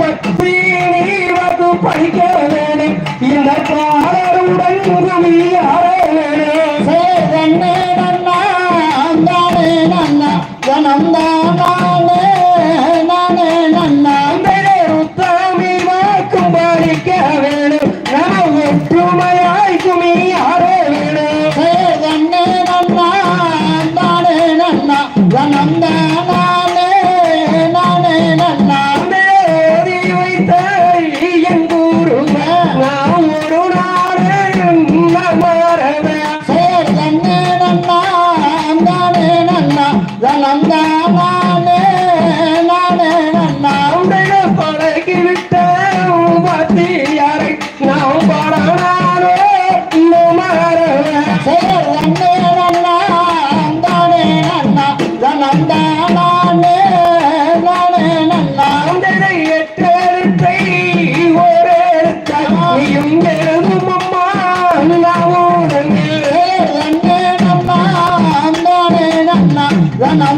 பற்றி நீ வந்து படிக்க வேணும். இந்த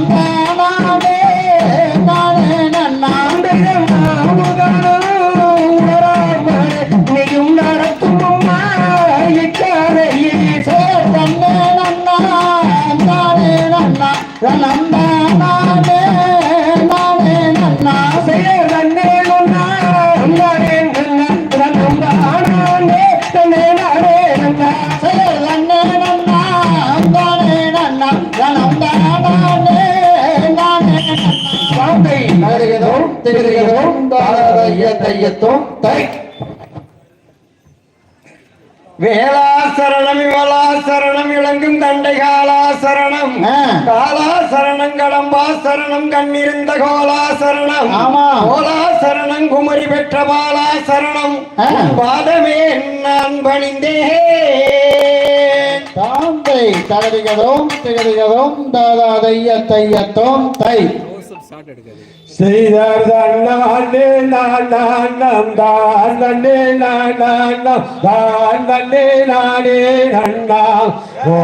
ஜனந்தானே தையத்தோம் தை வேளாசரணம் விமலாசரணம் இளங்கும் தண்டை காலாசரணம் ஆ. காலாசரணம் கடம்பாசரணம் கண்ணிருந்த கோலாசரணம் ஆமா. கோலாசரணம் குமரி பெற்ற. உன் பாதமே நான் பணிந்தேன் தாந்தை தகதிகதோம் திகதிகதோம் தாதா தைய தையத்தோம் தை செய்தார் தன்னானே நான் நாம் தான் தன்னே நான் நாம் தான் தன்னே நானே நன்னாம் ஓ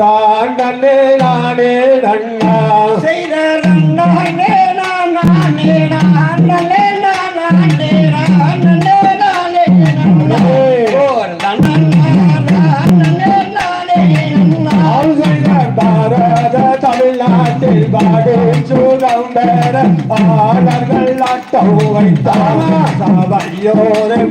தான் தன்னே நானே நன்னாம் செய்தார் பெற ஆடர்கள் ஆட்டம் வைத்தாவையோரை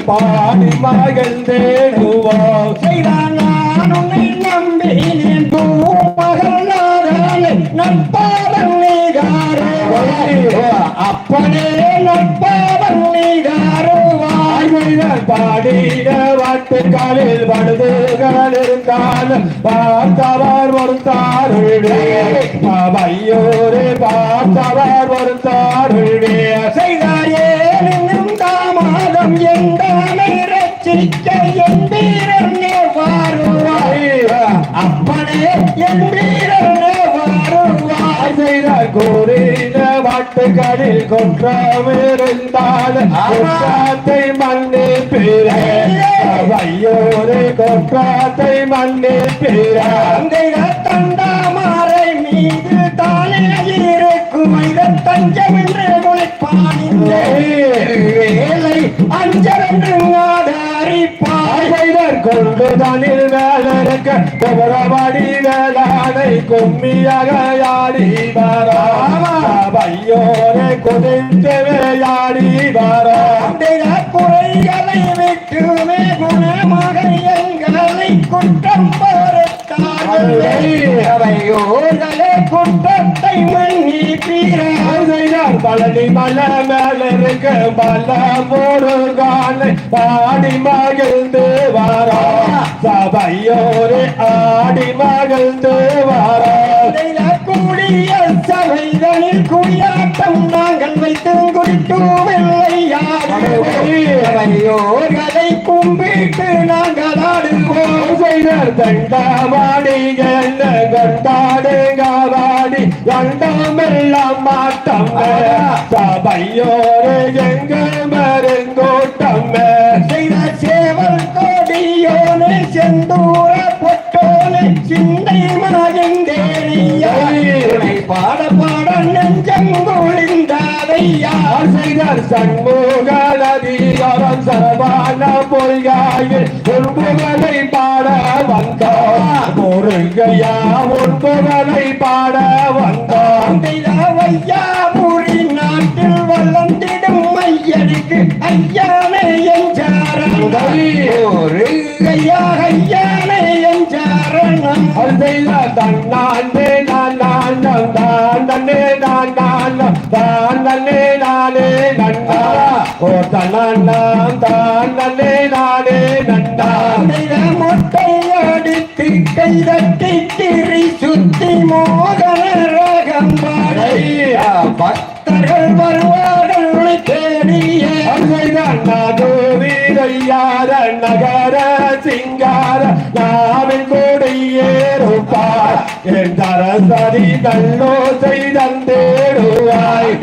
பாடி மகிழ்ந்தேடுவோம் செய்தான் நான் உன்னை நம்பினேன் பூமகள் நாராயண நட்பாளன் அப்பனே நட்பாளன் நீகாரோ. பாடிட வாட்டு காலில் படுதுகள் இருந்தால் பார்த்தவர் ஒருத்தாருடைய அவையோரே பார்த்தவர் ஒருத்தாருடைய செய்தாரே இன்னும் தாமாதம் எந்தானை ரச்சிக்க என் வீரர் வருவாய். அப்பனே என் வீரர் வருவாய். செய்தார் கூறின வாட்டுகளில் குற்றம் இருந்தால் குற்றத்தை மன்னிப்பிற ஐயோரே குற்றத்தை மன்னிப்பிற தண்டாமாரை மீது தானே இருக்கும். தஞ்சம் என்று முளைப்பான். வேலை அஞ்சரென்று ஆதாரிப்பாய் கொண்டு தனில் வேலருக்க குமரவாடி வேளாணை கும்மியாக யாடி வாராமையோரை குதித்து யாடி வாரா. குறைகளை விட்டுமே குணமாக எங்களை குற்றம் பரத்தார்களே குற்றத்தை மன்னிப்பீரார் பழனி மல மேல இருக்க போடுகாலை பாடி மகிழ்ந்து வாரா சபையோரே ஆடி மகிழ்ந்து வாரா கூடிய சபைகளில் குடியாட்டம் நாங்கள் வைத்து குடித்துவில்லை யாரையோர்களை கும்பிட்டு நாங்கள் ஆடுவோம் செய்தார் தண்டாமாடி என்ன கண்டாடு காவாடி கண்டமெல்லாம் மாட்டம் சபையோரே எங்கள் மருங்கோட்டம்? செய்த சேவல் கோடியோனே செந்தூர பொட்டோனே சிந்தை மனகந்தேரியை பாட பாட நெஞ்சங்குளிந்தாதையா செய்த செய்தார் சண்முகநதிகரம் சரவான பொய்காயில் உன்புகளை பாட முருகையா உன்புகளை பாட வந்தார். ஐயா முறி நாட்டில் வளர்ந்திடும் மையடிக்கு ஐயானே என்றாரம் ஒரு ஐயா ஐயானே அது செய்தார் தன்னானே நான் நான் தான் தன்னே நான் நான் தான் தன்னே நானே நன்னா ஓ தன்னான் தான். கைதட்டி திரி சுத்தி மோதன ரகம் பாடை பக்தர்கள் வருவார்கள் தேடிய. வீரையார நகர சிங்கார நாவில் கொடியேறுப்பார் என் தரசரி நல்லோ செய்தந்தேடுவாய்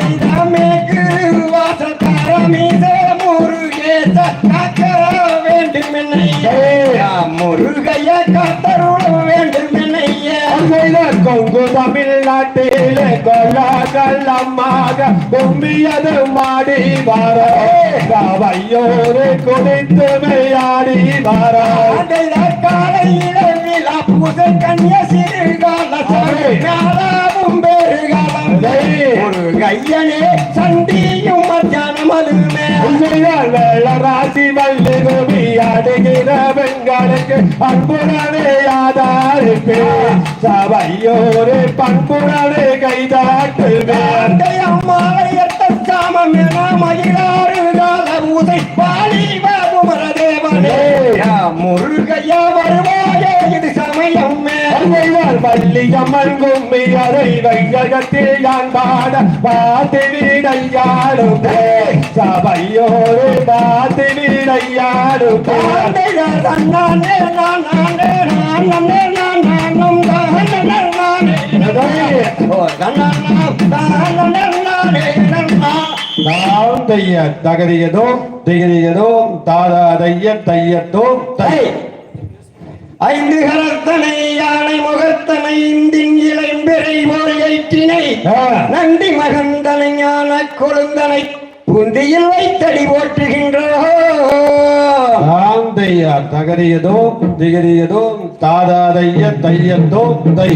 வாசத்தாரமீத முருகேச காக்கர வேண்டும் என்னையா முருகைய காத்தருள வேண்டும் என்னையா. கொங்கு தமிழ்நாட்டிலே கொல்லாக்கள் அம்மாக கும்பியது மாடி வர. வையோரு குடித்து விளையாடி வர. காலையில விழா புதை கன்னிய சிறுகால காலாவும் பெருகாலம். ஒரு கையனே சண்டியும் அதுமே ராசி வள்ளி குமி ஆடுகிற பெண்களுக்கு அன்புடனே ஆதாரிப்பே. சபையோரு பண்புடனே கைதாட்டுவேன் அம்மாளையத்த சாமம் என மகிழாறு கால உதை பாலி குமர தேவனே முருகையா வருவாயே இது சமயம் வள்ளியம்மன் கும்மி அதை வையகத்தில் யான் பாட பாத்து வீடையாடும் சபையோரு பாத்து வீடையாடும் நானே நான் நானே நான் நானே நான் நானும் தானே நானே தகதியதோ திகதியதோ தாதா தைய தையத்தோம் தை ஐந்து கரத்தனை யானை முகத்தனை இந்தின் இளம்பிறை போல் ஏற்றினை. நந்தி மகந்தனை ஞான கொழுந்தனை புந்தியில் வைத்தடி போற்றுகின்றோ நாம் தைய தகதியதோ திகதியதோ தாதா தைய தையத்தோ தை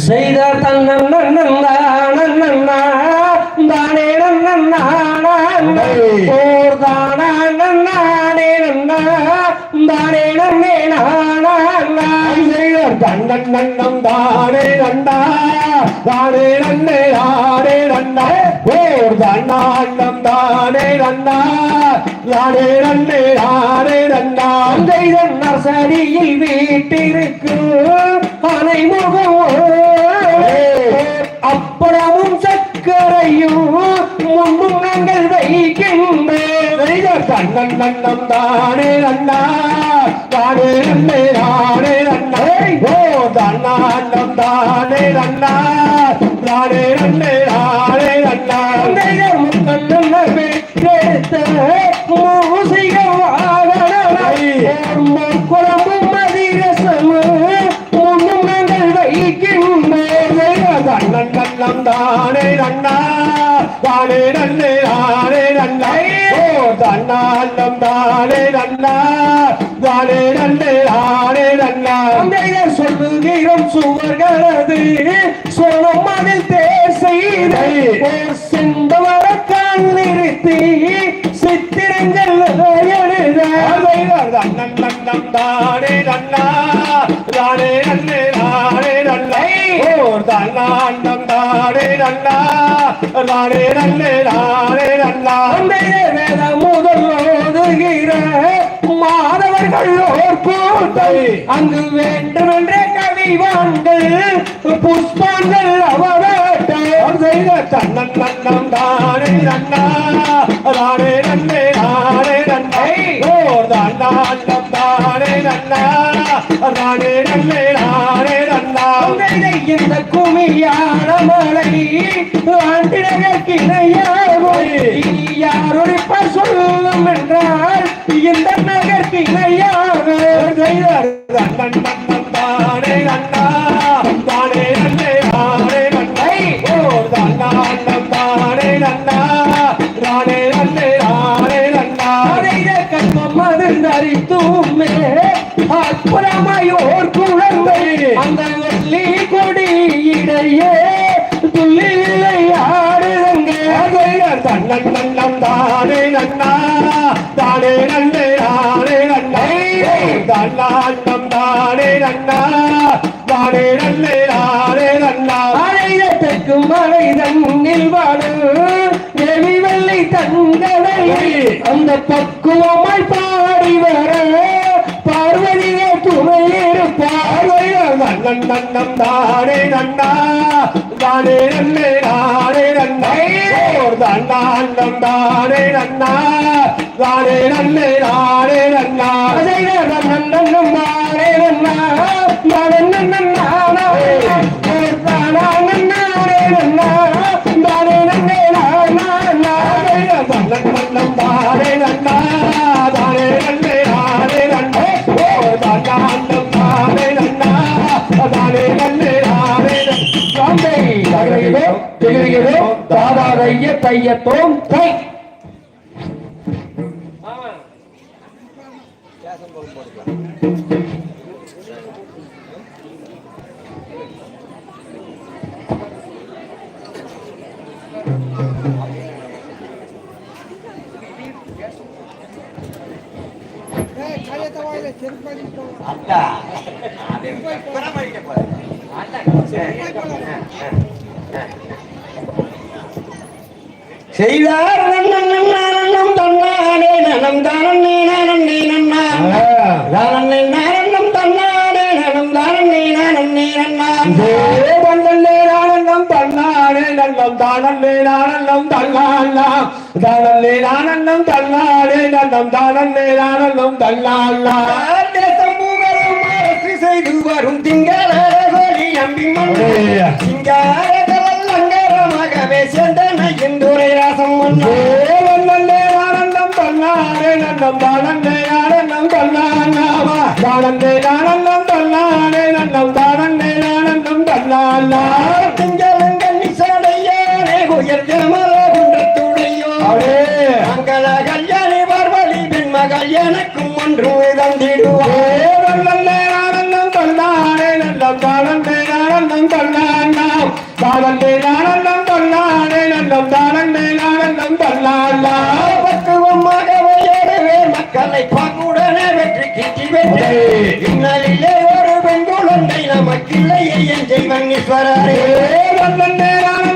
செய்த தன்னன் தானே ஓர் தானே தானே நன்னே கண்ணன் நன்னம் தானே நன்னா தானே நன்னே தானே நன்னா ஓர் தன்னாண்டம் தானே நன்னா தானே நன்னே தானே நன்னா நர்சரியில் வீட்டிற்கும் அனைமுகம் அப்பளமும் சர்க்கரையும் முன்னும் நாங்கள் கண்ணன் நன்னம் தானே நன்னா தானே நன்னே தானே நன்னா ஓ தன்னாண்டம் தானே நன்னா தானே நன்னே தானே நன்னா குழம்பும் மதிரசமும் முன்னும் நாங்கள் வைக்கின்றேன் தானே நன்னா தானே நன்னே தானே நன்னா. ஓ தன்னாண்டம் தானே நன்னா. தானே நன்னே தானே நன்னா. சொல்லுகிறோம் சுவர்களது சொல்லும் அதில் ஓர் செந்தவர கண் நிறுத்தி சித்திரங்கள் எழுத. தானே நன்னா. தானே நன்னே தானே நன்னா ஓ தன்னாண்டம் தானே நன்னா தானே நன்னே தானே நன்னா தந்தையர் வேத முதல் ஓதுகிற மாணவர்கள் ஓர் கூட்டை அங்கு வேண்டுமென்றே கவிவான்கள் புஷ்பங்கள் அவரட்டை செய்த தன்னன் நன்னம் தானே நன்னா தானே நன்னே தானே நன்னை ஓர் தன்னாண்டம் குமியான மலை? ஆண்டினகிணையாகும் யாருடைய சொல்லும் என்றால் தன்னாண்டம் தானே நன்னா. தானே நன்னே நானே நன்னா. அழைதற்கு மலை தன்னில் வாடு தேவி வெள்ளை தந்தனை அந்த பக்குவமாய் பாடி வர. நன்னன் நன்னம் தானே நன்னா தானே நன்னே நானே நன்னை தன்னாண்டம் தானே நன்னா தானே நன்னே நன்னா நன்னா நன்னா நன்னா திகரையதோ தாதாரைய தையத்தோம் தை செய்தார் நன்னம் தன்னானே நனம் தானே நானே நன்னா. தானே நானன்னம் தன்னானே நனம் தானே நானே நன்னா. தன்னல்லே நானன்னம் தன்னானே நல்லம் தானல்லே நானன்னம் தன்னாலாம் தானல்லே நானன்னம் தன்னானே நல்லம் தானல்லே நானன்னம் தேசம் அரசு செய்து வரும் திங்கள கோடி அங்கரமாகவே சென்றன இந்துரை ராசம் மன்னா தன்னல்லே நானன்னம் தன்னானே நல்லம் தானல்லே நானன்னம் தன்னாலாமா தானல்லே நானன்னம் தன்னானே நல்லம் தானல்லே நானன்னம் தன்னாலாம் திங்களங்கள் நிசாடையானே உயர் ஜமல குன்றத்துடையோ. மங்கள கல்யாணி எனக்கும் ஒன்று தந்திடுவார் நமக்கில்லையே என்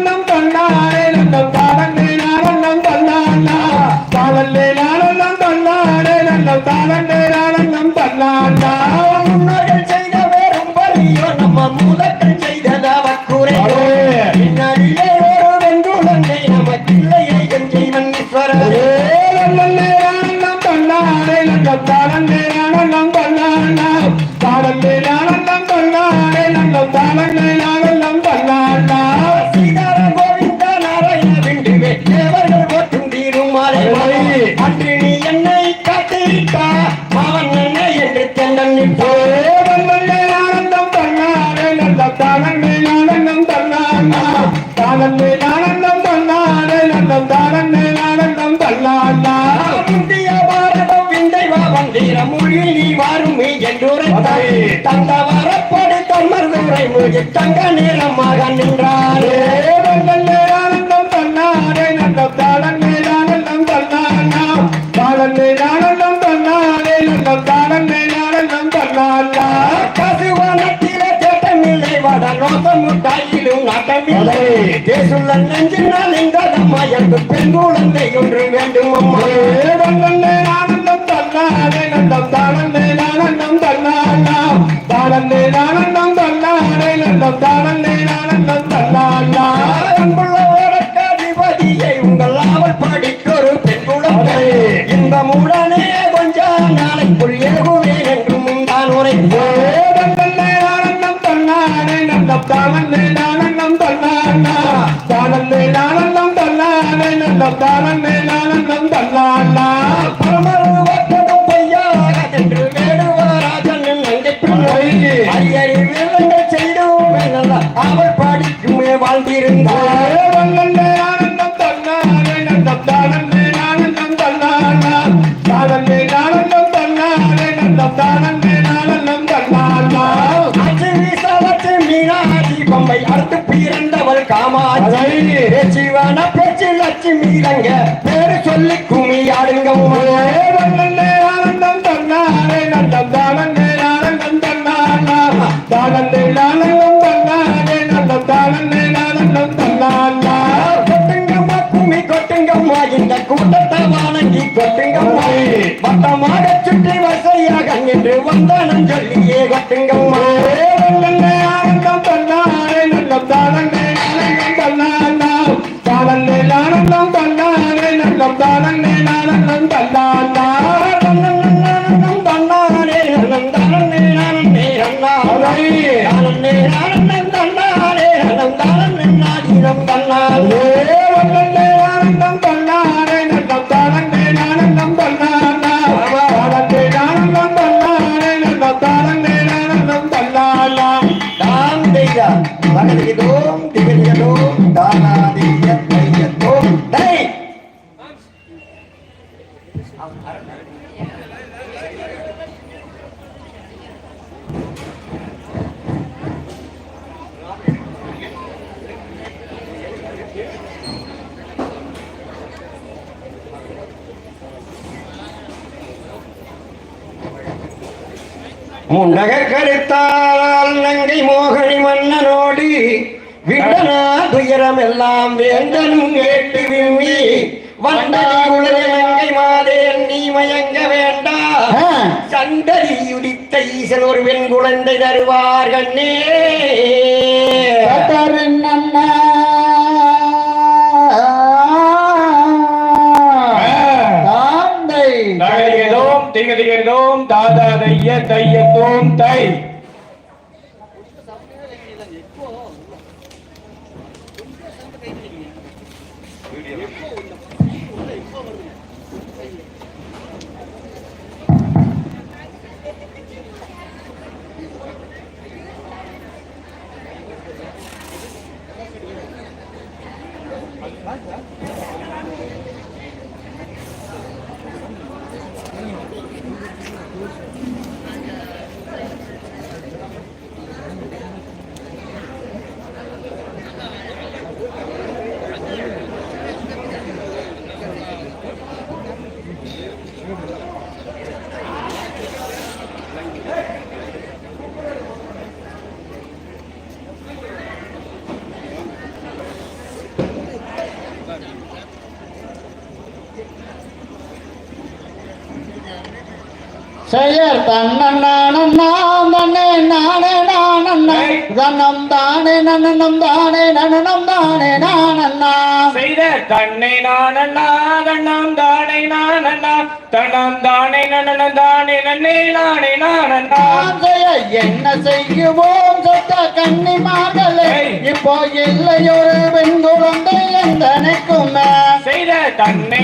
வரப்படு தம்மர் உரை மொழி தங்க நேரமாக நின்றாரே. நோக்கம் முட்டாயிலும் நாட்டமில்லை தேசுள்ள நெஞ்சினால் எங்கதம்மா என்று பெண் குழந்தை ஒன்று வேண்டும் அம்மா. ஆனந்தம் தன்னானே நல்லம் தானந்தே ஆனந்தம் தன்னானா தானந்தே ஆனந்தம் தன்னானே நல்லம் தானந்தே ஆனந்தம் தன்னானா அன்புள்ள ஓரக்காதிபதியை உங்கள் ஆவல் படிக்கொரு பெண் குழந்தை இன்பமுடனே கொஞ்ச நாளைக்குள் ஏகுவேன் என்று முந்தான் உரைப்போ நல்லே ஆனந்தம் தன்னானே நல்லம் தானந்தே தானந்தே ஆனந்தம் தன்னானே வீரங்க பேரு சொல்லி கும்மி ஆடுங்க ஆனந்தம் தன்னானே நன்னம் தானே ஆனந்தம் தன்னானா தானந்தே ஆனந்தம் தன்னானே நன்னம் தானே ஆனந்தம் தன்னானா கொட்டுங்கம்மா கும்மி கொட்டுங்கம்மா இந்த கூட்டத்தை வணங்கி கொட்டுங்கம்மா வட்டமாக சுற்றி வசையாக நின்று வந்தானம் சொல்லியே முண்டக கருத்தால் நங்கை மோகனி மன்னனோடு விண்டனா துயரம் எல்லாம் வேந்தனும் கேட்டு விம்மி வண்டனி உலக நங்கை மாதே நீ மயங்க வேண்டா. சந்ததி உடித்த ஈசன் ஒரு பெண் குழந்தை தருவார் கண்ணே கட்டரின் அண்ணா. தாந்தை. தகதிகதோம் திகதிகதோம் தாதா தைய தன்னண்ணானம் தன்னே நானே நானண்ணா தன்னம் தானே நன்னனம் தானே நன்னனம் தானே நானண்ணா செய்த தன்னை நானண்ணா தண்ணம் தானே நானண்ணா தண்ணம் தானே நன்னனம் தானே நன்னே நானே நானண்ணா. என்ன செய்யுவோம் சொத்த கன்னிமார்களே இப்போ இல்லையொரு பெண் குழந்தை எந்தனைக்கும் தன்னை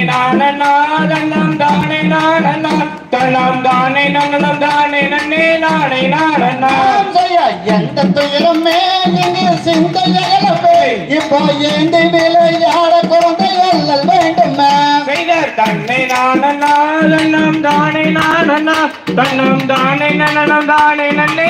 தண்ணம் தானே நானண்ணா தண்ணம் தானே நன்னனம் தானே நன்னே நாம். செய்ய எந்த துயரமே இங்கு சிந்தையலவே இப்போ ஏந்தி விளையாட குழந்தை அல்லல் வேண்டும் தன்னை தண்ணம் தானே நானண்ணா தண்ணம் தானே நன்னனம் தானே நன்னே